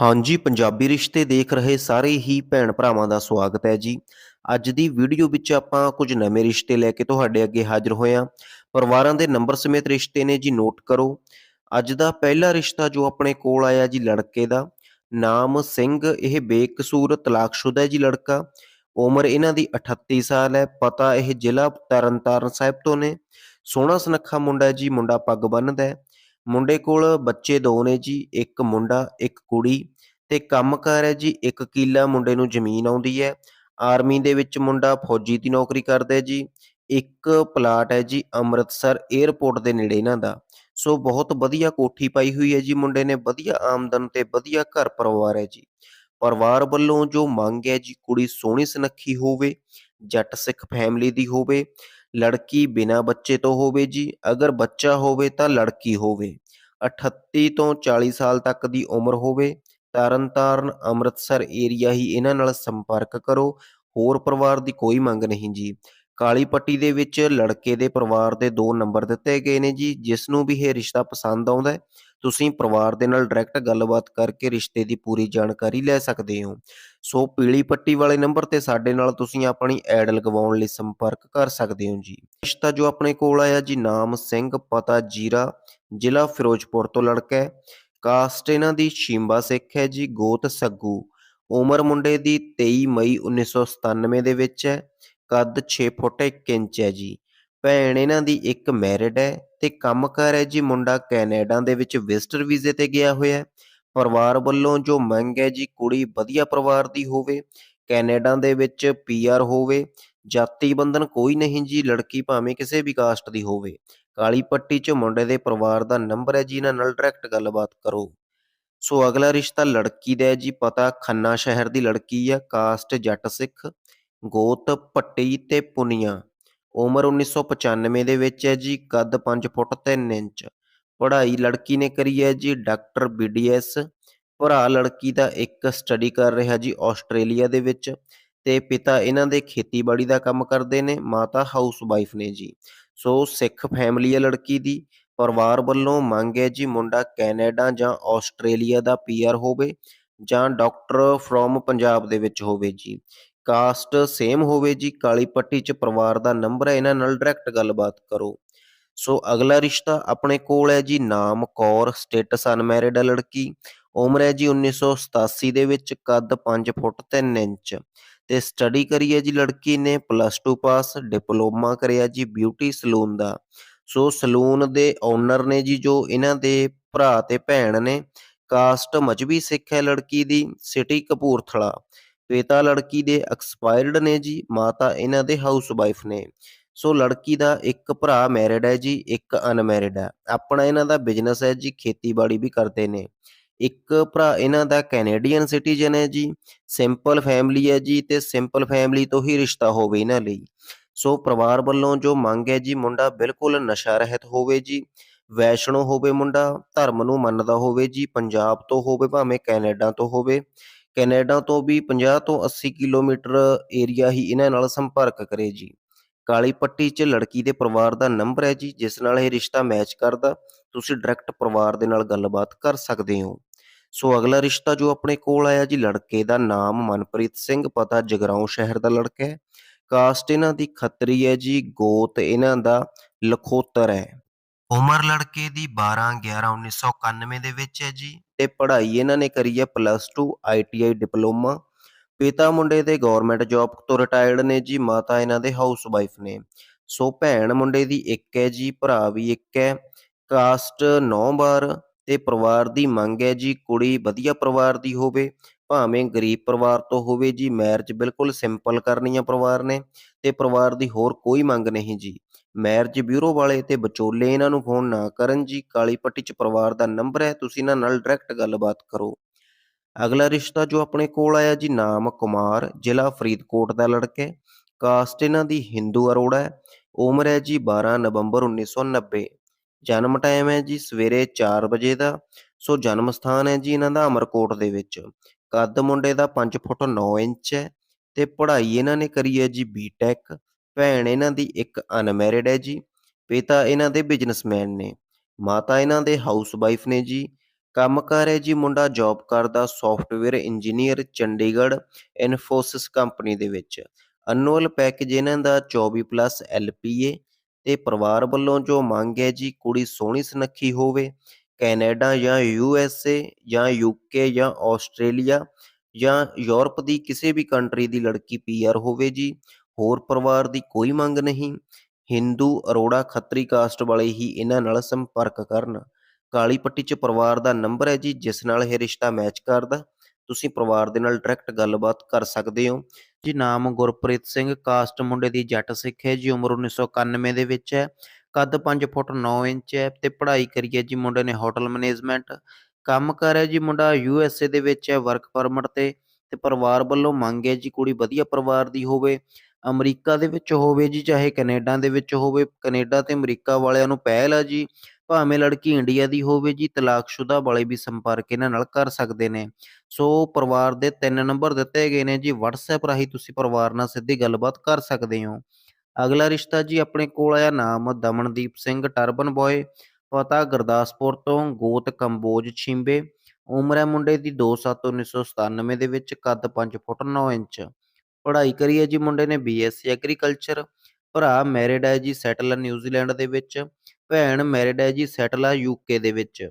ਹਾਂਜੀ, ਪੰਜਾਬੀ ਰਿਸ਼ਤੇ ਦੇਖ ਰਹੇ ਸਾਰੇ ਹੀ ਭੈਣ ਭਰਾਵਾਂ ਦਾ ਸਵਾਗਤ ਹੈ ਜੀ। ਅੱਜ ਦੀ ਵੀਡੀਓ ਵਿੱਚ ਆਪਾਂ ਕੁਝ ਨਵੇਂ ਰਿਸ਼ਤੇ ਲੈ ਕੇ ਤੁਹਾਡੇ ਅੱਗੇ ਹਾਜ਼ਰ ਹੋਏ ਹਾਂ। ਪਰਿਵਾਰਾਂ ਦੇ ਨੰਬਰ ਸਮੇਤ ਰਿਸ਼ਤੇ ਨੇ ਜੀ, ਨੋਟ ਕਰੋ। ਅੱਜ ਦਾ ਪਹਿਲਾ ਰਿਸ਼ਤਾ ਜੋ ਆਪਣੇ ਕੋਲ ਆਇਆ ਜੀ, ਲੜਕੇ ਦਾ। ਨਾਮ ਸਿੰਘ, ਇਹ ਬੇਕਸੂਰ, ਤਲਾਕਸ਼ੁਦਾ ਜੀ ਲੜਕਾ। ਉਮਰ ਇਹਨਾਂ ਦੀ 38 ਸਾਲ ਹੈ, ਪਤਾ ਇਹ ਜ਼ਿਲ੍ਹਾ ਤਰਨਤਾਰਨ ਸਾਹਿਬ ਤੋਂ ਨੇ। ਸੋਹਣਾ ਸੁਨੱਖਾ ਮੁੰਡਾ ਜੀ, ਮੁੰਡਾ ਪੱਗ ਬੰਨ੍ਹਦਾ ਹੈ। ਮੁੰਡੇ ਕੋਲ ਬੱਚੇ ਦੋ ਨੇ ਜੀ, ਇੱਕ ਮੁੰਡਾ, ਇੱਕ ਕੁੜੀ ਤੇ ਕੰਮਕਾਰ ਹੈ ਜੀ, ਇੱਕ ਕਿੱਲਾ ਮੁੰਡੇ ਨੂੰ ਜ਼ਮੀਨ ਆਉਂਦੀ ਹੈ। ਆਰਮੀ ਦੇ ਵਿੱਚ ਮੁੰਡਾ ਫੌਜੀ ਦੀ ਨੌਕਰੀ ਕਰਦਾ ਹੈ ਜੀ, ਇੱਕ ਪਲਾਟ ਹੈ ਜੀ ਅੰਮ੍ਰਿਤਸਰ 에ਅਰਪੋਰਟ ਦੇ ਨੇੜੇ ਇਹਨਾਂ ਦਾ। ਸੋ ਬਹੁਤ ਵਧੀਆ ਕੋਠੀ ਪਾਈ ਹੋਈ ਹੈ ਜੀ ਮੁੰਡੇ ਨੇ, ਵਧੀਆ ਆਮਦਨ ਤੇ ਵਧੀਆ ਘਰ ਪਰਿਵਾਰ ਹੈ ਜੀ। ਪਰਿਵਾਰ ਵੱਲੋਂ ਜੋ ਮੰਗ ਹੈ ਜੀ ਕੁੜੀ ਸੋਹਣੀ ਸੁਨੱਖੀ ਹੋਵੇ, ਜੱਟ ਸਿੱਖ ਫੈਮਿਲੀ ਦੀ ਹੋਵੇ ਲੜਕੀ ਬਿਨਾਂ ਬੱਚੇ ਤੋਂ ਹੋਵੇ ਜੀ, ਅਗਰ ਬੱਚਾ ਹੋਵੇ ਤਾਂ ਲੜਕੀ ਹੋਵੇ। 38 ਤੋਂ 40 ਸਾਲ ਤੱਕ ਦੀ ਉਮਰ ਹੋਵੇ, ਤਰਨਤਾਰਨ ਅੰਮ੍ਰਿਤਸਰ ਏਰੀਆ ਹੀ ਇਹਨਾਂ ਨਾਲ ਸੰਪਰਕ ਕਰੋ। ਹੋਰ ਪਰਿਵਾਰ ਦੀ ਕੋਈ ਮੰਗ ਨਹੀਂ ਜੀ। ਕਾਲੀ ਪੱਟੀ ਦੇ ਵਿੱਚ ਲੜਕੇ ਦੇ ਪਰਿਵਾਰ ਦੇ ਦੋ ਨੰਬਰ ਦਿੱਤੇ ਗਏ ਨੇ ਜੀ ਜਿਸ ਨੂੰ ਵੀ ਇਹ ਰਿਸ਼ਤਾ ਪਸੰਦ ਆਉਂਦਾ ਹੈ, ਤੁਸੀਂ ਪਰਿਵਾਰ ਦੇ ਨਾਲ ਡਾਇਰੈਕਟ ਗੱਲਬਾਤ ਕਰਕੇ ਰਿਸ਼ਤੇ ਦੀ ਪੂਰੀ ਜਾਣਕਾਰੀ ਲੈ ਸਕਦੇ ਹੋ। ਸੋ ਪੀਲੀ ਪੱਟੀ ਵਾਲੇ ਨੰਬਰ ਤੇ ਸਾਡੇ ਨਾਲ ਤੁਸੀਂ ਆਪਣੀ ਐਡ ਲਗਵਾਉਣ ਲਈ ਸੰਪਰਕ ਕਰ ਸਕਦੇ ਹੋ ਜੀ। ਰਿਸ਼ਤਾ ਜੋ ਆਪਣੇ ਕੋਲ ਆਇਆ ਜੀ, ਨਾਮ ਸਿੰਘ, ਪਤਾ ਜੀਰਾ, ਜ਼ਿਲ੍ਹਾ ਫਿਰੋਜ਼ਪੁਰ ਤੋਂ ਲੜਕਾ ਹੈ। ਕਾਸਟ ਇਹਨਾਂ ਦੀ ਸ਼ਿੰਬਾ ਸਿੱਖ ਹੈ ਜੀ, ਗੋਤ ਸੱਗੂ। ਉਮਰ ਮੁੰਡੇ ਦੀ 23 ਮਈ 1997 ਦੇ ਵਿੱਚ ਹੈ। ਕੱਦ 6 ਫੁੱਟ 1 ਇੰਚ ਹੈ ਜੀ। ਭੈਣ ਇਹਨਾਂ ਦੀ ਇੱਕ ਮੈਰਿਡ ਹੈ ਤੇ ਕੰਮ ਕੰਮਕਾਰ ਹੈ ਜੀ ਮੁੰਡਾ ਕੈਨੇਡਾ ਦੇ ਵਿੱਚ ਵਿਜ਼ਟਰ ਵੀਜ਼ੇ ਤੇ ਗਿਆ ਹੋਇਆ ਹੈ। ਪਰਿਵਾਰ ਵੱਲੋਂ ਜੋ ਮੰਗ ਹੈ ਜੀ ਕੁੜੀ ਵਧੀਆ ਪਰਿਵਾਰ ਦੀ ਹੋਵੇ, ਕੈਨੇਡਾ ਦੇ ਵਿੱਚ ਪੀਆਰ ਹੋਵੇ, ਜਾਤੀ ਬੰਧਨ ਕੋਈ ਨਹੀਂ ਜੀ, ਲੜਕੀ ਭਾਵੇਂ ਕਿਸੇ ਵੀ ਕਾਸਟ ਦੀ ਹੋਵੇ। ਕਾਲੀ ਪੱਟੀ 'ਚ ਮੁੰਡੇ ਦੇ ਪਰਿਵਾਰ ਦਾ ਨੰਬਰ ਹੈ ਜੀ, ਇਹਨਾਂ ਨਾਲ ਡਾਇਰੈਕਟ ਗੱਲਬਾਤ ਕਰੋ। ਸੋ ਅਗਲਾ ਰਿਸ਼ਤਾ ਲੜਕੀ ਦਾ ਹੈ ਜੀ, ਪਤਾ ਖੰਨਾ ਸ਼ਹਿਰ ਦੀ ਲੜਕੀ ਆ ਕਾਸਟ ਜੱਟ ਸਿੱਖ। ਗੋਤ, ਪੱਟੀ ਤੇ ਪੁਨੀਆ। ਉਮਰ 1995 ਦੇ ਵਿੱਚ ਹੈ ਜੀ, ਕੱਦ 5 ਫੁੱਟ 3 ਇੰਚ। ਪੜ੍ਹਾਈ ਲੜਕੀ ਨੇ ਕਰੀ ਹੈ ਜੀ, ਡਾਕਟਰ ਬੀਡੀਐਸ ਭਰਾ ਲੜਕੀ ਦਾ ਇੱਕ ਸਟੱਡੀ ਕਰ ਰਿਹਾ ਜੀ, ਆਸਟ੍ਰੇਲੀਆ ਦੇ ਵਿੱਚ। ਤੇ ਪਿਤਾ ਇਹਨਾਂ ਦੇ ਖੇਤੀਬਾੜੀ ਦਾ ਕੰਮ ਕਰਦੇ ਨੇ, ਮਾਤਾ ਹਾਊਸ ਵਾਈਫ ਨੇ ਜੀ। ਸੋ ਸਿੱਖ ਫੈਮਿਲੀ ਹੈ ਲੜਕੀ ਦੀ। ਪਰਿਵਾਰ ਵੱਲੋਂ ਮੰਗ ਹੈ ਜੀ, ਮੁੰਡਾ ਕੈਨੇਡਾ ਜਾਂ ਆਸਟ੍ਰੇਲੀਆ ਦਾ ਪੀਆਰ ਹੋਵੇ ਜਾਂ ਡਾਕਟਰ ਫਰੋਮ ਪੰਜਾਬ ਦੇ ਵਿੱਚ ਹੋਵੇ ਜੀ। ਕਾਸਟ ਸੇਮ ਹੋਵੇ ਜੀ, ਕਾਲੀ ਪੱਟੀ 'ਚ ਪਰਿਵਾਰ ਦਾ ਨੰਬਰ ਹੈ, ਇਹਨਾਂ ਨਾਲ ਡਾਇਰੈਕਟ ਗੱਲਬਾਤ ਕਰੋ। ਸੋ ਅਗਲਾ ਰਿਸ਼ਤਾ ਆਪਣੇ ਕੋਲ ਹੈ ਜੀ, ਨਾਮ, ਕੌਰ ਸਟੇਟਸ ਅਨਮੈਰਿਡ ਹੈ ਲੜਕੀ। ਉਮਰ ਹੈ ਜੀ 1987 ਦੇ ਵਿੱਚ, ਕੱਦ 5 ਫੁੱਟ 3 ਇੰਚ। ਤੇ ਸਟੱਡੀ ਕਰੀ ਹੈ ਜੀ ਲੜਕੀ ਨੇ ਪਲੱਸ 2 ਪਾਸ ਡਿਪਲੋਮਾ ਕਰਿਆ ਜੀ ਬਿਊਟੀ ਸਲੂਨ ਦਾ। ਸੋ ਸਲੂਨ ਦੇ ਓਨਰ ਨੇ ਜੀ, ਜੋ ਇਹਨਾਂ ਦੇ ਭਰਾ ਤੇ ਭੈਣ ਨੇ, ਕਾਸਟ ਮਜਬੀ ਸਿੱਖ ਹੈ ਲੜਕੀ ਦੀ ਸਿਟੀ ਕਪੂਰਥਲਾ। ਪਿਤਾ ਲੜਕੀ ਦੇ ਐਕਸਪਾਇਰਡ ਨੇ ਜੀ, ਮਾਤਾ ਇਹਨਾਂ ਦੇ ਹਾਊਸ ਵਾਈਫ ਨੇ। ਸੋ ਲੜਕੀ ਦਾ ਇੱਕ ਭਰਾ ਮੈਰਿਡ ਹੈ ਜੀ, ਇੱਕ ਅਨਮੈਰਿਡ ਹੈ। ਆਪਣਾ ਇਹਨਾਂ ਦਾ ਬਿਜ਼ਨਸ ਹੈ ਜੀ, ਖੇਤੀਬਾੜੀ ਵੀ ਕਰਦੇ ਨੇ। ਇੱਕ ਭਰਾ ਇਹਨਾਂ ਦਾ ਕੈਨੇਡੀਅਨ ਸਿਟੀਜ਼ਨ ਹੈ ਜੀ ਸਿੰਪਲ ਫੈਮਿਲੀ ਹੈ ਜੀ ਤੇ ਸਿੰਪਲ ਫੈਮਿਲੀ ਤੋਂ ਹੀ ਰਿਸ਼ਤਾ ਹੋਵੇ ਇਹਨਾਂ ਲਈ। ਸੋ ਪਰਿਵਾਰ ਵੱਲੋਂ ਜੋ ਮੰਗ ਹੈ ਜੀ, ਮੁੰਡਾ ਬਿਲਕੁਲ ਨਸ਼ਾ ਰਹਿਤ ਹੋਵੇ ਜੀ ਵੈਸ਼ਨੋ ਹੋਵੇ ਮੁੰਡਾ, ਧਰਮ ਨੂੰ ਮੰਨਦਾ ਹੋਵੇ ਜੀ, ਪੰਜਾਬ ਤੋਂ ਹੋਵੇ ਭਾਵੇਂ ਕੈਨੇਡਾ ਤੋਂ ਹੋਵੇ। ਕੈਨੇਡਾ ਤੋਂ ਵੀ 50 ਤੋਂ 80 ਕਿਲੋਮੀਟਰ ਏਰੀਆ ਹੀ ਇਹਨਾਂ ਨਾਲ ਸੰਪਰਕ ਕਰੇ ਜੀ। ਕਾਲੀ ਪੱਟੀ 'ਚ ਲੜਕੀ ਦੇ ਪਰਿਵਾਰ ਦਾ ਨੰਬਰ ਹੈ ਜੀ, ਜਿਸ ਨਾਲ ਇਹ ਰਿਸ਼ਤਾ ਮੈਚ ਕਰਦਾ। ਤੁਸੀਂ ਡਾਇਰੈਕਟ ਪਰਿਵਾਰ ਦੇ ਨਾਲ ਗੱਲਬਾਤ ਕਰ ਸਕਦੇ ਹੋ। ਸੋ ਅਗਲਾ ਰਿਸ਼ਤਾ ਜੋ ਆਪਣੇ ਕੋਲ ਆਇਆ ਜੀ, ਲੜਕੇ ਦਾ ਨਾਮ ਮਨਪ੍ਰੀਤ ਸਿੰਘ, ਪਤਾ ਜਗਰਾਉਂ ਸ਼ਹਿਰ ਦਾ ਲੜਕਾ ਹੈ। ਕਾਸਟ ਇਹਨਾਂ ਦੀ ਖੱਤਰੀ ਹੈ ਜੀ, ਗੋਤ ਇਹਨਾਂ ਦਾ ਲਖੋਤਰ ਹੈ। ਉਮਰ ਲੜਕੇ ਦੀ 12 11 1991 ਦੇ ਵਿੱਚ ਹੈ ਜੀ। ਤੇ ਪੜ੍ਹਾਈ ਇਹਨਾਂ ਨੇ ਕਰੀ ਹੈ ਪਲੱਸ 2 ਆਈਟੀਆਈ ਡਿਪਲੋਮਾ ਪਿਤਾ ਮੁੰਡੇ ਦੇ ਗਵਰਨਮੈਂਟ ਜੌਬ ਤੋਂ ਰਿਟਾਇਰਡ ਨੇ ਜੀ, ਮਾਤਾ ਇਹਨਾਂ ਦੇ ਹਾਊਸ ਵਾਈਫ ਨੇ। ਸੋ ਭੈਣ ਮੁੰਡੇ ਦੀ ਇੱਕ ਹੈ ਜੀ, ਭਰਾ ਵੀ ਇੱਕ ਹੈ। ਕਾਸਟ 9 ਬਾਰ ਤੇ ਪਰਿਵਾਰ ਦੀ ਮੰਗ ਹੈ ਜੀ, ਕੁੜੀ ਵਧੀਆ ਪਰਿਵਾਰ ਦੀ ਹੋਵੇ, ਭਾਵੇਂ ਗਰੀਬ ਪਰਿਵਾਰ ਤੋਂ ਹੋਵੇ ਜੀ ਮੈਰਿਜ ਬਿਲਕੁਲ ਸਿੰਪਲ ਕਰਨੀ ਆ ਪਰਿਵਾਰ ਨੇ ਤੇ ਪਰਿਵਾਰ ਦੀ ਹੋਰ ਕੋਈ ਮੰਗ ਨਹੀਂ ਜੀ। ਮੈਰਿਜ ਬਿਊਰੋ ਵਾਲੇ ਤੇ ਵਿਚੋਲੇ ਇਹਨਾਂ ਨੂੰ ਫੋਨ ਨਾ ਕਰਨ ਜੀ, ਕਾਲੀ ਪੱਟੀ 'ਚ ਪਰਿਵਾਰ ਦਾ ਨੰਬਰ ਹੈ, ਤੁਸੀਂ ਇਹਨਾਂ ਨਾਲ ਡਾਇਰੈਕਟ ਗੱਲਬਾਤ ਕਰੋ। ਅਗਲਾ ਰਿਸ਼ਤਾ ਜੋ ਆਪਣੇ ਕੋਲ ਆਇਆ ਜੀ, ਨਾਮ ਕੁਮਾਰ, ਜ਼ਿਲ੍ਹਾ ਫਰੀਦਕੋਟ ਦਾ ਲੜਕਾ ਹੈ। ਕਾਸਟ ਇਹਨਾਂ ਦੀ ਹਿੰਦੂ ਅਰੋੜਾ ਹੈ। ਉਮਰ ਹੈ ਜੀ 12 ਨਵੰਬਰ 1990 ਜਨਮ ਟਾਈਮ ਹੈ ਜੀ ਸਵੇਰੇ 4 ਵਜੇ ਦਾ। ਸੋ ਜਨਮ ਸਥਾਨ ਹੈ ਜੀ ਇਹਨਾਂ ਦਾ ਅਮਰਕੋਟ ਦੇ ਵਿੱਚ। ਕੱਦ ਮੁੰਡੇ ਦਾ 5 ਫੁੱਟ 9 ਇੰਚ ਹੈ ਤੇ ਪੜ੍ਹਾਈ ਇਹਨਾਂ ਨੇ ਕਰੀ ਹੈ ਜੀ ਬੀਟੈਕ ਭੈਣ ਇਹਨਾਂ ਦੀ ਇੱਕ ਅਨਮੈਰਿਡ ਹੈ ਜੀ, ਪਿਤਾ ਇਹਨਾਂ ਦੇ ਬਿਜ਼ਨਸਮੈਨ ਨੇ, ਮਾਤਾ ਇਹਨਾਂ ਦੇ ਹਾਊਸ ਨੇ ਜੀ, ਕੰਮਕਾਰ ਹੈ ਜੀ ਮੁੰਡਾ ਜੌਬ ਕਰਦਾ software engineer Chandigarh Infosys company ਦੇ ਵਿੱਚ ਅਨੂਅਲ ਪੈਕੇਜ ਇਹਨਾਂ ਦਾ 24 ਪਲੱਸ ਐਲਪੀਏ ਤੇ ਪਰਿਵਾਰ ਵੱਲੋਂ ਜੋ ਮੰਗ ਹੈ ਜੀ ਕੁੜੀ ਸੋਹਣੀ ਸੁਨੱਖੀ ਹੋਵੇ, ਕੈਨੇਡਾ ਜਾਂ ਯੂਐਸਏ ਜਾਂ ਯੂਕੇ ਜਾਂ ਆਸਟ੍ਰੇਲੀਆ ਜਾਂ ਯੂਰਪ ਦੀ ਕਿਸੇ ਵੀ ਕੰਟਰੀ ਦੀ ਲੜਕੀ ਪੀਆਰ ਹੋਵੇ ਜੀ ਹੋਰ ਪਰਿਵਾਰ ਦੀ ਕੋਈ ਮੰਗ ਨਹੀਂ। ਹਿੰਦੂ ਅਰੋੜਾ ਖੱਤਰੀ ਕਾਸਟ ਵਾਲੇ ਹੀ ਇਹਨਾਂ ਨਾਲ ਸੰਪਰਕ ਕਰਨ। ਕਾਲੀ ਪੱਟੀ 'ਚ ਪਰਿਵਾਰ ਦਾ ਨੰਬਰ ਹੈ ਜੀ, ਜਿਸ ਨਾਲ ਇਹ ਰਿਸ਼ਤਾ ਮੈਚ ਕਰਦਾ। ਤੁਸੀਂ ਪਰਿਵਾਰ ਦੇ ਨਾਲ ਡਾਇਰੈਕਟ ਗੱਲਬਾਤ ਕਰ ਸਕਦੇ ਹੋ। ਜੀ, ਨਾਮ ਗੁਰਪ੍ਰੀਤ ਸਿੰਘ, ਕਾਸਟ ਮੁੰਡੇ ਦੀ ਜੱਟ ਸਿੱਖ ਹੈ ਜੀ, ਉਮਰ 1991 ਦੇ ਵਿੱਚ ਹੈ। ਕੱਦ 5 ਫੁੱਟ 9 ਇੰਚ ਹੈ ਤੇ ਪੜ੍ਹਾਈ ਕਰੀ ਹੈ ਜੀ ਮੁੰਡੇ ਨੇ ਹੋਟਲ ਮੈਨੇਜਮੈਂਟ। ਕੰਮ ਕਰ ਹੈ ਜੀ ਮੁੰਡਾ ਯੂ ਐਸ ਏ ਦੇ ਵਿੱਚ ਹੈ ਵਰਕ ਪਰਮਿਟ ਤੇ ਤੇ ਪਰਿਵਾਰ ਵੱਲੋਂ ਮੰਗ ਹੈ ਜੀ ਕੁੜੀ ਵਧੀਆ ਪਰਿਵਾਰ ਦੀ ਹੋਵੇ। ਅਮਰੀਕਾ ਦੇ ਵਿੱਚ ਹੋਵੇ ਜੀ, ਚਾਹੇ ਕੈਨੇਡਾ ਦੇ ਵਿੱਚ ਹੋਵੇ, ਕੈਨੇਡਾ ਤੇ ਅਮਰੀਕਾ ਵਾਲਿਆਂ ਨੂੰ ਪਹਿਲ ਆ ਜੀ, ਭਾਵੇਂ ਲੜਕੀ ਇੰਡੀਆ ਦੀ ਹੋਵੇ ਜੀ, ਤਲਾਕਸ਼ੁਦਾ ਵਾਲੇ ਵੀ ਸੰਪਰਕ ਇਹਨਾਂ ਨਾਲ ਕਰ ਸਕਦੇ ਨੇ। ਸੋ ਪਰਿਵਾਰ ਦੇ ਤਿੰਨ ਨੰਬਰ ਦਿੱਤੇ ਗਏ ਨੇ ਜੀ, WhatsApp ਰਾਹੀਂ ਤੁਸੀਂ ਪਰਿਵਾਰ ਨਾਲ ਸਿੱਧੀ ਗੱਲਬਾਤ ਕਰ ਸਕਦੇ ਹੋ। ਅਗਲਾ ਰਿਸ਼ਤਾ ਜੀ ਆਪਣੇ ਕੋਲ ਆਇਆ ਨਾਮ, ਦਮਨਦੀਪ ਸਿੰਘ ਟਰਬਨ ਬॉय ਪਤਾ ਗੁਰਦਾਸਪੁਰ ਤੋਂ, ਗੋਤ ਕੰਬੋਜ ਛਿੰਬੇ, ਉਮਰ ਹੈ ਮੁੰਡੇ ਦੀ 2/7/1997 ਦੇ ਵਿੱਚ, ਕੱਦ 5 ਫੁੱਟ 9 ਇੰਚ। ਪੜ੍ਹਾਈ ਕਰੀ ਹੈ ਜੀ ਮੁੰਡੇ ਨੇ ਬੀਐਸਸੀ ਐਗਰੀਕਲਚਰ ਭਰਾ ਮੈਰਿਡ ਹੈ ਜੀ ਸੈਟਲ ਨਿਊਜ਼ੀਲੈਂਡ ਦੇ ਵਿੱਚ, ਭੈਣ ਮੈਰਿਡ ਹੈ ਜੀ ਸੈਟਲ ਆ ਯੂਕੇ ਦੇ ਵਿੱਚ।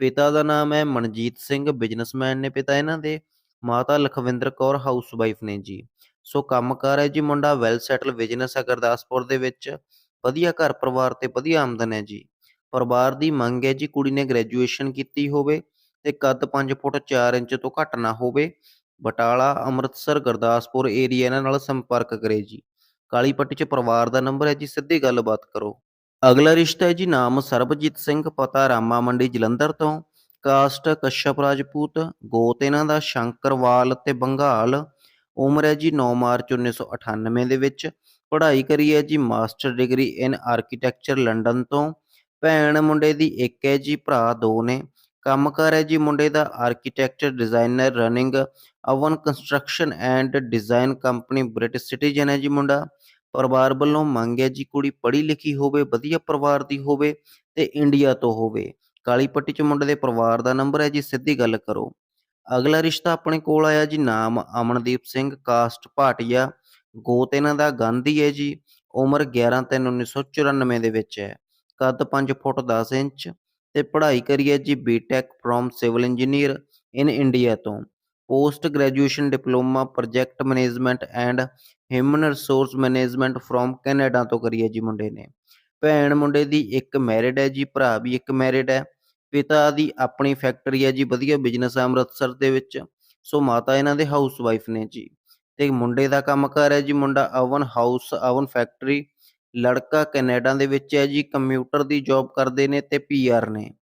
ਪਿਤਾ ਦਾ ਨਾਮ ਹੈ ਮਨਜੀਤ ਸਿੰਘ ਬਿਜ਼ਨਸਮੈਨ ਨੇ ਪਿਤਾ ਇਹਨਾਂ ਦੇ, ਮਾਤਾ ਲਖਵਿੰਦਰ ਕੌਰ ਹਾਊਸਵਾਈਫ ਨੇ ਜੀ। ਸੋ ਕੰਮਕਾਰ ਹੈ ਜੀ ਮੁੰਡਾ ਵੈਲ ਸੈਟਲ ਬਿਜ਼ਨਸ ਹੈ ਗੁਰਦਾਸਪੁਰ ਦੇ ਵਿੱਚ, ਵਧੀਆ ਘਰ ਪਰਿਵਾਰ ਤੇ ਵਧੀਆ ਆਮਦਨ ਹੈ ਜੀ। ਪਰਿਵਾਰ ਦੀ ਮੰਗ ਹੈ ਜੀ ਕੁੜੀ ਨੇ ਗ੍ਰੈਜੂਏਸ਼ਨ ਕੀਤੀ ਹੋਵੇ ਤੇ ਕੱਦ 5 ਫੁੱਟ 4 ਇੰਚ ਤੋਂ ਘੱਟ ਨਾ ਹੋਵੇ ਬਟਾਲਾ, ਅੰਮ੍ਰਿਤਸਰ, ਗੁਰਦਾਸਪੁਰ ਏਰੀਆ ਇਹਨਾਂ ਨਾਲ ਸੰਪਰਕ ਕਰੇ ਜੀ। ਕਾਲੀ ਪੱਟੀ 'ਚ ਪਰਿਵਾਰ ਦਾ ਨੰਬਰ ਹੈ ਜੀ, ਸਿੱਧੀ ਗੱਲਬਾਤ ਕਰੋ। ਅਗਲਾ ਰਿਸ਼ਤਾ ਹੈ ਜੀ, ਨਾਮ ਸਰਬਜੀਤ ਸਿੰਘ, ਪਤਾ ਰਾਮਾ ਮੰਡੀ, ਜਲੰਧਰ ਤੋਂ। ਕਾਸਟ ਕਸ਼ਪ ਰਾਜਪੂਤ, ਗੋਤ ਇਹਨਾਂ ਦਾ ਸ਼ੰਕਰਵਾਲ ਤੇ ਬੰਗਾਲ। ਉਮਰ ਹੈ ਜੀ 9 ਮਾਰਚ 1998 ਦੇ ਵਿੱਚ। ਪੜ੍ਹਾਈ ਕਰੀ ਹੈ ਜੀ, master degree in architecture London ਤੋਂ। ਭੈਣ ਮੁੰਡੇ ਦੀ ਇੱਕ ਹੈ ਜੀ, ਭਰਾ ਦੋ ਨੇ। ਕੰਮਕਾਰ ਹੈ ਜੀ ਮੁੰਡੇ ਦਾ architecture designer running own construction and design company British citizen ਹੈ ਜੀ ਮੁੰਡਾ। ਪਰਿਵਾਰ ਵੱਲੋਂ ਮੰਗ ਹੈ ਜੀ ਕੁੜੀ ਪੜ੍ਹੀ ਲਿਖੀ ਹੋਵੇ, ਵਧੀਆ ਪਰਿਵਾਰ ਦੀ ਹੋਵੇ ਤੇ ਇੰਡੀਆ ਤੋਂ ਹੋਵੇ। ਕਾਲੀ ਪੱਟੀ ਚ ਮੁੰਡੇ ਦੇ ਪਰਿਵਾਰ ਦਾ ਨੰਬਰ ਹੈ ਜੀ, ਸਿੱਧੀ ਗੱਲ ਕਰੋ। ਅਗਲਾ ਰਿਸ਼ਤਾ ਆਪਣੇ ਕੋਲ ਆਇਆ ਜੀ, ਨਾਮ ਅਮਨਦੀਪ ਸਿੰਘ ਕਾਸਟ ਭਾਟੀਆ। ਗੋਤ ਇਹਨਾਂ ਦਾ ਗਾਂਧੀ ਹੈ ਜੀ, ਉਮਰ 11 3 1994 ਦੇ ਵਿੱਚ ਹੈ। ਕੱਦ 5 ਫੁੱਟ 10 ਇੰਚ ਤੇ ਪੜ੍ਹਾਈ ਕਰੀ ਹੈ ਜੀ BTech from civil engineer in India ਤੋਂ। Post graduation diploma project management and human resource management from Canada ਤੋਂ ਕਰੀ ਹੈ ਜੀ ਮੁੰਡੇ ਨੇ। ਭੈਣ ਮੁੰਡੇ ਦੀ ਇੱਕ ਮੈਰਿਡ ਹੈ ਜੀ, ਭਰਾ ਵੀ ਇੱਕ ਮੈਰਿਡ ਹੈ। ਪਿਤਾ ਦੀ ਆਪਣੀ ਫੈਕਟਰੀ ਹੈ ਜੀ, ਵਧੀਆ ਬਿਜ਼ਨਸ ਹੈ ਅੰਮ੍ਰਿਤਸਰ ਦੇ ਵਿੱਚ। ਸੋ ਮਾਤਾ ਇਹਨਾਂ ਦੇ ਹਾਊਸ ਵਾਈਫ ਨੇ ਜੀ। ਤੇ ਮੁੰਡੇ ਦਾ ਕੰਮ ਕੰਮਕਾਰ ਹੈ ਜੀ ਮੁੰਡਾ ਅਵਨ ਹਾਊਸ ਅਵਨ ਫੈਕਟਰੀ ਲੜਕਾ ਕੈਨੇਡਾ ਦੇ ਵਿੱਚ ਹੈ ਜੀ, ਕੰਪਿਊਟਰ ਦੀ ਜੌਬ ਕਰਦੇ ਨੇ ਤੇ ਪੀਆਰ ਨੇ।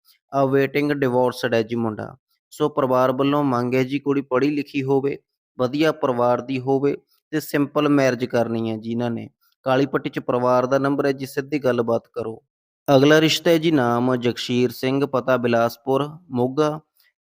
ਅਵੇਟਿੰਗ ਡਿਵੋਰਸਡ ਹੈ ਜੀ ਮੁੰਡਾ। ਸੋ ਪਰਿਵਾਰ ਵੱਲੋਂ ਮੰਗ ਹੈ ਜੀ ਕੁੜੀ ਪੜ੍ਹੀ ਲਿਖੀ ਹੋਵੇ, ਵਧੀਆ ਪਰਿਵਾਰ ਦੀ ਹੋਵੇ ਤੇ ਸਿੰਪਲ ਮੈਰਿਜ ਕਰਨੀ ਹੈ ਜੀ ਇਹਨਾਂ ਨੇ। ਕਾਲੀ ਪੱਟੀ ਚ ਪਰਿਵਾਰ ਦਾ ਨੰਬਰ ਹੈ ਜੀ, ਸਿੱਧੀ ਗੱਲਬਾਤ ਕਰੋ। ਅਗਲਾ ਰਿਸ਼ਤਾ ਹੈ ਜੀ ਨਾਮ ਜਗਸ਼ੀਰ ਸਿੰਘ ਪਤਾ ਬਿਲਾਸਪੁਰ ਮੋਗਾ।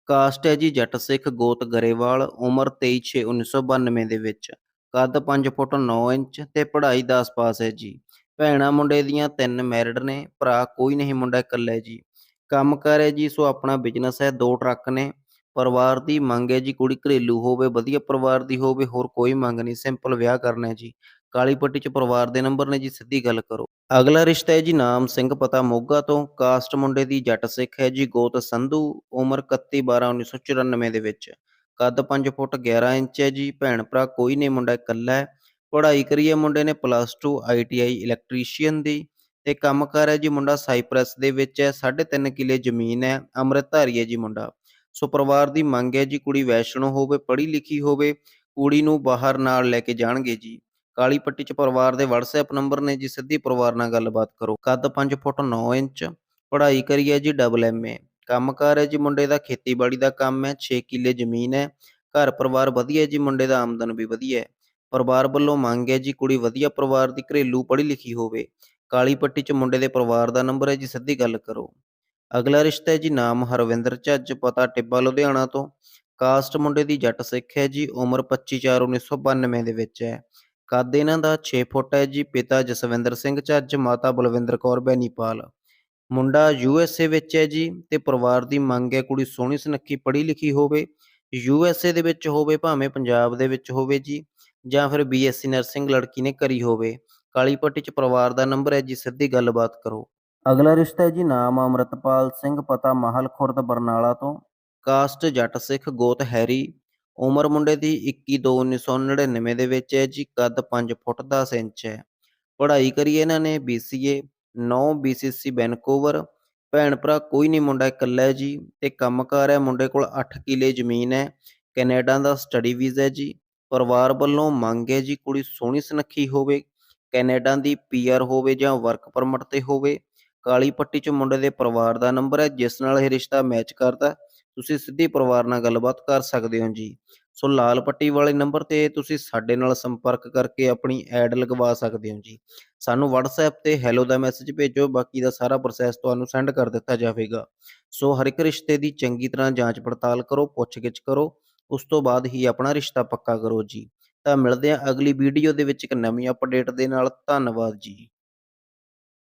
ਕਾਸਟ ਹੈ ਜੀ ਜੱਟ ਸਿੱਖ ਗੋਤ ਗਰੇਵਾਲ, ਉਮਰ 23/6/1992 ਦੇ ਵਿੱਚ। ਕੱਦ 5 ਫੁੱਟ 9 ਇੰਚ ਤੇ ਪੜ੍ਹਾਈ 10 ਪਾਸ ਹੈ ਜੀ। ਭੈਣਾਂ ਮੁੰਡੇ ਦੀਆਂ ਤਿੰਨ ਮੈਰਿਡ ਨੇ, ਭਰਾ ਕੋਈ ਨਹੀਂ ਮੁੰਡਾ ਇਕੱਲਾ ਹੈ ਜੀ। ਕੰਮ ਕਰ ਹੈ ਜੀ, ਸੋ ਆਪਣਾ ਬਿਜ਼ਨਸ ਹੈ, ਦੋ ਟਰੱਕ ਨੇ। ਪਰਿਵਾਰ ਦੀ ਮੰਗ ਹੈ ਜੀ, ਕੁੜੀ ਘਰੇਲੂ ਹੋਵੇ, ਵਧੀਆ ਪਰਿਵਾਰ ਦੀ ਹੋਵੇ, ਹੋਰ ਕੋਈ ਮੰਗ ਨਹੀਂ ਸਿੰਪਲ ਵਿਆਹ ਕਰਨਾ ਹੈ ਜੀ। ਕਾਲੀ ਪੱਟੀ ਚ ਪਰਿਵਾਰ ਦੇ ਨੰਬਰ ਨੇ ਜੀ, ਸਿੱਧੀ ਗੱਲ ਕਰੋ। ਅਗਲਾ ਰਿਸ਼ਤਾ ਹੈ ਜੀ, ਨਾਮ ਸਿੰਘ ਪਤਾ ਮੋਗਾ ਤੋਂ। ਕਾਸਟ ਮੁੰਡੇ ਦੀ ਜੱਟ ਸਿੱਖ ਹੈ ਜੀ, ਗੋਤ ਸੰਧੂ, ਉਮਰ 31 12 1994 ਦੇ ਵਿੱਚ। ਕੱਦ 5 ਫੁੱਟ 11 ਇੰਚ ਹੈ ਜੀ, ਭੈਣ ਭਰਾ ਕੋਈ ਨਹੀਂ, ਮੁੰਡਾ ਇਕੱਲਾ ਹੈ। ਪੜ੍ਹਾਈ ਕਰੀ ਹੈ ਮੁੰਡੇ ਨੇ ਪਲੱਸ 2 ਆਈਟੀਆਈ ਇਲੈਕਟ੍ਰੀਸ਼ੀਅਨ ਦੀ ਤੇ ਕੰਮ ਕਰ ਹੈ ਜੀ ਮੁੰਡਾ ਸਾਈਪ੍ਰੈਸ ਦੇ ਵਿੱਚ ਹੈ 3.5 ਕਿੱਲੇ ਜ਼ਮੀਨ ਹੈ, ਅੰਮ੍ਰਿਤਧਾਰੀ ਹੈ ਜੀ ਮੁੰਡਾ। ਸੋ ਪਰਿਵਾਰ ਦੀ ਮੰਗ ਹੈ ਜੀ ਕੁੜੀ ਵੈਸ਼ਨੋ ਹੋਵੇ, ਪੜ੍ਹੀ ਲਿਖੀ ਹੋਵੇ, ਕੁੜੀ ਨੂੰ ਬਾਹਰ ਨਾਲ ਲੈ ਕੇ ਜਾਣਗੇ ਜੀ। ਕਾਲੀ ਪੱਟੀ ਚ ਪਰਿਵਾਰ ਦੇ WhatsApp ਨੰਬਰ ਨੇ ਜੀ, ਸਿੱਧੀ ਪਰਿਵਾਰ ਨਾਲ ਗੱਲਬਾਤ ਕਰੋ। ਕੱਦ 5 ਫੁੱਟ 9 ਇੰਚ, ਪੜ੍ਹਾਈ ਕਰੀ ਹੈ ਜੀ ਡਬਲ ਐਮਏ ਕੰਮਕਾਰ ਹੈ ਜੀ ਮੁੰਡੇ ਦਾ ਖੇਤੀਬਾੜੀ ਦਾ ਕੰਮ ਹੈ 6 ਕਿੱਲੇ ਜ਼ਮੀਨ ਹੈ। ਘਰ ਪਰਿਵਾਰ ਵਧੀਆ ਜੀ, ਮੁੰਡੇ ਦਾ ਆਮਦਨ ਵੀ ਵਧੀਆ ਹੈ। ਪਰਿਵਾਰ ਵੱਲੋਂ ਮੰਗ ਹੈ ਜੀ ਕੁੜੀ ਵਧੀਆ ਪਰਿਵਾਰ ਦੀ ਘਰੇਲੂ ਪੜ੍ਹੀ ਲਿਖੀ ਹੋਵੇ। ਕਾਲੀ ਪੱਟੀ ਚ ਮੁੰਡੇ ਦੇ ਪਰਿਵਾਰ ਦਾ ਨੰਬਰ ਹੈ ਜੀ, ਸਿੱਧੀ ਗੱਲ ਕਰੋ। ਅਗਲਾ ਰਿਸ਼ਤਾ ਹੈ ਜੀ, ਨਾਮ ਹਰਵਿੰਦਰ ਝੱਜ, ਪਤਾ ਟਿੱਬਾ, ਲੁਧਿਆਣਾ ਤੋਂ। ਕਾਸਟ ਮੁੰਡੇ ਦੀ ਜੱਟ ਸਿੱਖ ਹੈ ਜੀ, ਉਮਰ 25/4/1992 ਦੇ ਵਿੱਚ ਹੈ। ਕੱਦ ਇਹਨਾਂ ਦਾ 6 ਫੁੱਟ ਹੈ ਜੀ, ਪਿਤਾ ਜਸਵਿੰਦਰ ਸਿੰਘ ਝੱਜ, ਮਾਤਾ ਬਲਵਿੰਦਰ ਕੌਰ ਬੈਨੀਪਾਲ। ਮੁੰਡਾ ਯੂ ਐੱਸ ਏ ਵਿੱਚ ਹੈ ਜੀ ਤੇ ਪਰਿਵਾਰ ਦੀ ਮੰਗ ਹੈ ਕੁੜੀ ਸੋਹਣੀ ਸੁਨੱਖੀ ਪੜ੍ਹੀ ਲਿਖੀ ਹੋਵੇ। ਯੂ ਐੱਸ ਏ ਦੇ ਵਿੱਚ ਹੋਵੇ, ਭਾਵੇਂ ਪੰਜਾਬ ਦੇ ਵਿੱਚ ਹੋਵੇ ਜੀ। ਜਾਂ ਫਿਰ ਬੀਐਸਸੀ ਨਰਸਿੰਗ ਲੜਕੀ ਨੇ ਕਰੀ ਹੋਵੇ ਕਾਲੀ ਪੱਟੀ ਚ ਪਰਿਵਾਰ ਦਾ ਨੰਬਰ ਹੈ ਜੀ ਸਿੱਧੀ ਗੱਲਬਾਤ ਕਰੋ। ਅਗਲਾ ਰਿਸ਼ਤਾ ਹੈ ਜੀ ਨਾਮ ਅਮਰਤਪਾਲ ਸਿੰਘ ਪਤਾ ਮਾਹਲ ਖੁਰਦ ਬਰਨਾਲਾ ਤੋਂ। ਕਾਸਟ ਜੱਟ ਸਿੱਖ ਗੋਤ ਹੈਰੀ ਉਮਰ ਮੁੰਡੇ ਦੀ 21/2/1999 ਦੇ ਵਿੱਚ ਹੈ ਜੀ ਕੱਦ 5 ਫੁੱਟ 10 ਇੰਚ ਹੈ। ਪੜ੍ਹਾਈ ਕਰੀ ਇਹਨਾਂ ਨੇ BCA 9 BCC ਵੈਨਕੂਵਰ ਭੈਣ ਭਰਾ ਕੋਈ ਨਹੀਂ ਮੁੰਡਾ ਇਕੱਲਾ ਹੈ ਜੀ ਤੇ ਕੰਮਕਾਰ ਹੈ ਮੁੰਡੇ ਕੋਲ 8 ਕਿੱਲੇ ਜ਼ਮੀਨ ਹੈ ਕੈਨੇਡਾ ਦਾ ਸਟੱਡੀ ਵੀਜ਼ਾ ਹੈ ਜੀ। ਪਰਿਵਾਰ ਵੱਲੋਂ ਮੰਗ ਹੈ ਜੀ ਕੁੜੀ ਸੋਹਣੀ ਸੁਨੱਖੀ ਹੋਵੇ, ਕੈਨੇਡਾ ਦੀ ਪੀਆਰ ਹੋਵੇ ਜਾਂ ਵਰਕ ਪਰਮਿਟ ਤੇ ਹੋਵੇ, ਕਾਲੀ ਪੱਟੀ 'ਚ ਮੁੰਡੇ ਦੇ ਪਰਿਵਾਰ ਦਾ ਨੰਬਰ ਹੈ, ਜਿਸ ਨਾਲ ਇਹ ਰਿਸ਼ਤਾ ਮੈਚ ਕਰਦਾ ਤੁਸੀਂ ਸਿੱਧੀ ਪਰਿਵਾਰ ਨਾਲ ਗੱਲਬਾਤ ਕਰ ਸਕਦੇ ਹੋ ਜੀ। ਸੋ ਲਾਲ ਪੱਟੀ ਵਾਲੇ ਨੰਬਰ ਤੇ ਤੁਸੀਂ ਸਾਡੇ ਨਾਲ ਸੰਪਰਕ ਕਰਕੇ ਆਪਣੀ ਐਡ ਲਗਵਾ ਸਕਦੇ ਹੋ ਜੀ। ਸਾਨੂੰ WhatsApp ਤੇ ਹੈਲੋ ਦਾ ਮੈਸੇਜ ਭੇਜੋ, ਬਾਕੀ ਦਾ ਸਾਰਾ ਪ੍ਰੋਸੈਸ ਤੁਹਾਨੂੰ ਸੈਂਡ ਕਰ ਦਿੱਤਾ ਜਾਵੇਗਾ। ਸੋ ਹਰ ਇੱਕ ਰਿਸ਼ਤੇ ਦੀ ਚੰਗੀ ਤਰ੍ਹਾਂ ਜਾਂਚ ਪੜਤਾਲ ਕਰੋ, ਪੁੱਛਗਿੱਛ ਕਰੋ। ਉਸ ਤੋਂ ਬਾਅਦ ਹੀ ਆਪਣਾ ਰਿਸ਼ਤਾ ਪੱਕਾ ਕਰੋ ਜੀ। ਤਾਂ ਮਿਲਦੇ ਹਾਂ ਅਗਲੀ ਵੀਡੀਓ ਦੇ ਵਿੱਚ ਇੱਕ ਨਵੀਂ ਅਪਡੇਟ ਦੇ ਨਾਲ। ਧੰਨਵਾਦ ਜੀ।